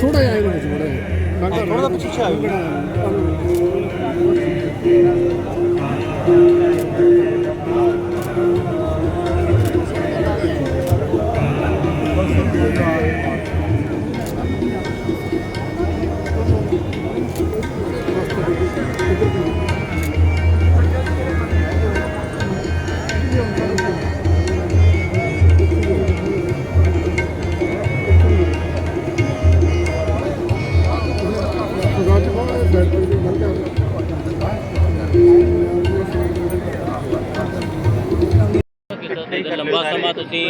ਥੋੜਾ ਜਿਹਾ ਇਹਦੇ ਵਿੱਚ ਥੋੜਾ ਜਿਹਾ। ਥੋੜਾ ਪਿੱਛੇ ਆਇਓ ਕਿੰਨਾ ਲੰਬਾ ਸਮਾਂ ਤੁਸੀਂ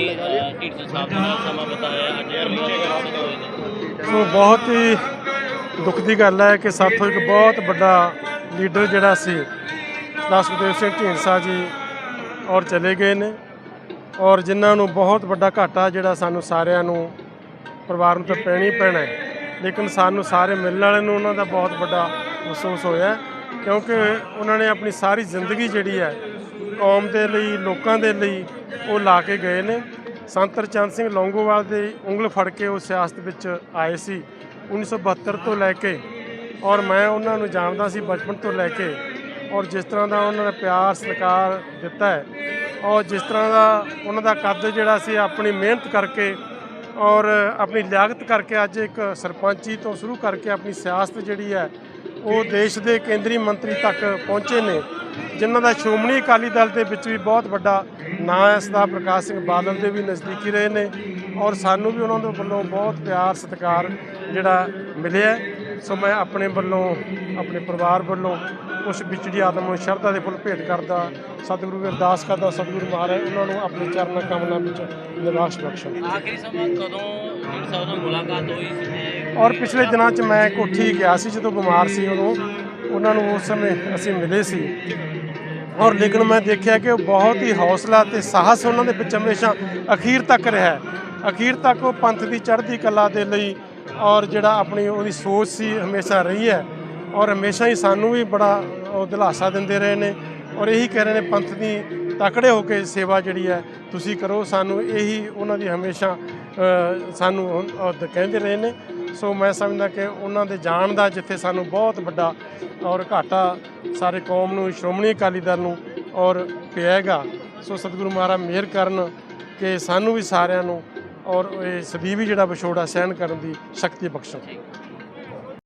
ਢੀਂਡਸਾ ਸਾਹਿਬ ਦੇ ਸਮਾਂ ਬਤਾਇਆ, ਅੱਜ ਸੋ ਬਹੁਤ ਹੀ ਦੁੱਖ ਦੀ ਗੱਲ ਹੈ ਕਿ ਸਾਥੋਂ ਇੱਕ ਬਹੁਤ ਵੱਡਾ ਲੀਡਰ ਜਿਹੜਾ ਸੀ ਦਸਪਦੇਵ ਸਿੰਘ ਢੀਂਡਸਾ ਜੀ ਔਰ ਚਲੇ ਗਏ ਨੇ ਔਰ ਜਿਨ੍ਹਾਂ ਨੂੰ ਬਹੁਤ ਵੱਡਾ ਘਾਟਾ ਜਿਹੜਾ ਸਾਨੂੰ ਸਾਰਿਆਂ ਨੂੰ, ਪਰਿਵਾਰ ਨੂੰ ਤਾਂ ਪੈਣਾ ਹੀ ਪੈਣਾ ਹੈ, ਲੇਕਿਨ ਸਾਨੂੰ ਸਾਰੇ ਮਿਲਣ ਵਾਲਿਆਂ ਨੂੰ ਉਹਨਾਂ ਦਾ ਬਹੁਤ ਵੱਡਾ ਮਹਿਸੂਸ ਹੋਇਆ ਕਿਉਂਕਿ ਉਹਨਾਂ ਨੇ ਆਪਣੀ ਸਾਰੀ ਜ਼ਿੰਦਗੀ ਜਿਹੜੀ ਹੈ ਕੌਮ ਦੇ ਲਈ, ਲੋਕਾਂ ਦੇ ਲਈ ਉਹ ਲਾ ਕੇ ਗਏ ਨੇ। ਸੰਤ ਚੰਦ ਸਿੰਘ ਲੌਂਗੋਵਾਲ ਦੇ ਉਂਗਲ ਫੜ ਕੇ ਉਹ ਸਿਆਸਤ ਵਿੱਚ ਆਏ ਸੀ। 1972 ਤੋਂ ਲੈ ਕੇ ਔਰ ਮੈਂ ਉਹਨਾਂ ਨੂੰ ਜਾਣਦਾ ਸੀ ਬਚਪਨ ਤੋਂ ਲੈ ਕੇ। ਔਰ ਜਿਸ ਤਰ੍ਹਾਂ ਦਾ ਉਹਨਾਂ ਨੇ ਪਿਆਰ, ਸਤਿਕਾਰ ਦਿੱਤਾ ਹੈ ਔਰ ਜਿਸ ਤਰ੍ਹਾਂ ਦਾ ਉਹਨਾਂ ਦਾ ਕੱਦ ਜਿਹੜਾ ਸੀ, ਆਪਣੀ ਮਿਹਨਤ ਕਰਕੇ ਔਰ ਆਪਣੀ ਲਿਆਕਤ ਕਰਕੇ ਅੱਜ ਇੱਕ ਸਰਪੰਚੀ ਤੋਂ ਸ਼ੁਰੂ ਕਰਕੇ ਆਪਣੀ ਸਿਆਸਤ ਜਿਹੜੀ ਹੈ ਉਹ ਦੇਸ਼ ਦੇ ਕੇਂਦਰੀ ਮੰਤਰੀ ਤੱਕ ਪਹੁੰਚੇ ਨੇ, ਜਿਨ੍ਹਾਂ ਦਾ ਸ਼੍ਰੋਮਣੀ ਅਕਾਲੀ ਦਲ ਦੇ ਵਿੱਚ ਵੀ ਬਹੁਤ ਵੱਡਾ ਨਾਂ ਹੈ। ਸਰਦਾਰ ਪ੍ਰਕਾਸ਼ ਸਿੰਘ ਬਾਦਲ ਦੇ ਵੀ ਨਜ਼ਦੀਕੀ ਰਹੇ ਨੇ ਔਰ ਸਾਨੂੰ ਵੀ ਉਹਨਾਂ ਦੇ ਵੱਲੋਂ ਬਹੁਤ ਪਿਆਰ, ਸਤਿਕਾਰ ਜਿਹੜਾ ਮਿਲਿਆ ਸੋ ਮੈਂ ਆਪਣੇ ਵੱਲੋਂ, ਆਪਣੇ ਪਰਿਵਾਰ ਵੱਲੋਂ ਉਸ ਵਿਚੜੀ ਆਤਮ ਨੂੰ ਸ਼ਰਧਾ ਦੇ ਫੁੱਲ ਭੇਟ ਕਰਦਾ, ਸਤਿਗੁਰੂ ਅਰਦਾਸ ਕਰਦਾ, ਸਤਿਗੁਰੂ ਮਹਾਰਾਜ ਉਹਨਾਂ ਨੂੰ ਆਪਣੇ ਚਰਨਾਂ ਕਮਲਾਂ ਵਿੱਚ ਨਿਵਾਸ ਬਖਸ਼ਣ। ਆਖਰੀ ਸਮਾਂ ਕਦੋਂ ਢੀਂਡਸਾ ਸਾਹਿਬ ਨਾਲ ਮੁਲਾਕਾਤ ਹੋਈ ਸੀ? ਔਰ ਪਿਛਲੇ ਦਿਨਾਂ 'ਚ ਮੈਂ ਕੋਠੀ ਗਿਆ ਸੀ, ਜਦੋਂ ਬਿਮਾਰ ਸੀ ਉਦੋਂ। ਉਹਨਾਂ ਨੂੰ ਉਸ ਸਮੇਂ ਅਸੀਂ ਮਿਲੇ ਸੀ। ਔਰ ਲੇਕਿਨ ਮੈਂ ਦੇਖਿਆ ਕਿ ਉਹ ਬਹੁਤ ਹੀ ਹੌਸਲਾ ਤੇ ਸਾਹਸ ਉਹਨਾਂ ਦੇ ਵਿੱਚ ਹਮੇਸ਼ਾ ਅਖੀਰ ਤੱਕ ਰਿਹਾ ਅਖੀਰ ਤੱਕ ਉਹ ਪੰਥ ਦੀ ਚੜ੍ਹਦੀ ਕਲਾ ਦੇ ਲਈ ਔਰ ਜਿਹੜਾ ਆਪਣੀ ਉਹਦੀ ਸੋਚ ਸੀ, ਹਮੇਸ਼ਾ ਰਹੀ ਹੈ। ਔਰ ਹਮੇਸ਼ਾ ਹੀ ਸਾਨੂੰ ਵੀ ਬੜਾ ਉਹ ਦਿਲਾਸਾ ਦਿੰਦੇ ਰਹੇ ਨੇ। ਔਰ ਇਹੀ ਕਹਿ ਰਹੇ ਨੇ, ਪੰਥ ਦੀ ਤਕੜੇ ਹੋ ਕੇ ਸੇਵਾ ਜਿਹੜੀ ਹੈ, ਤੁਸੀਂ ਕਰੋ। ਸਾਨੂੰ ਇਹੀ ਉਹਨਾਂ ਦੀ ਹਮੇਸ਼ਾ ਸਾਨੂੰ ਕਹਿੰਦੇ ਰਹੇ ਨੇ। ਸੋ ਮੈਂ ਸਮਝਦਾ ਕਿ ਉਹਨਾਂ ਦੇ ਜਾਣ ਦਾ ਜਿੱਥੇ ਸਾਨੂੰ ਬਹੁਤ ਵੱਡਾ ਔਰ ਘਾਟਾ ਸਾਰੇ ਕੌਮ ਨੂੰ, ਸ਼੍ਰੋਮਣੀ ਅਕਾਲੀ ਦਲ ਨੂੰ ਔਰ ਪਿਆਗਾ ਸੋ ਸਤਿਗੁਰੂ ਮਹਾਰਾਜ ਮਿਹਰ ਕਰਨ ਕਿ ਸਾਨੂੰ ਵੀ ਸਾਰਿਆਂ ਨੂੰ ਔਰ ਇਹ ਸਦੀਵੀ ਜਿਹੜਾ ਵਿਛੋੜਾ ਸਹਿਣ ਕਰਨ ਦੀ ਸ਼ਕਤੀ ਬਖਸ਼ਣ।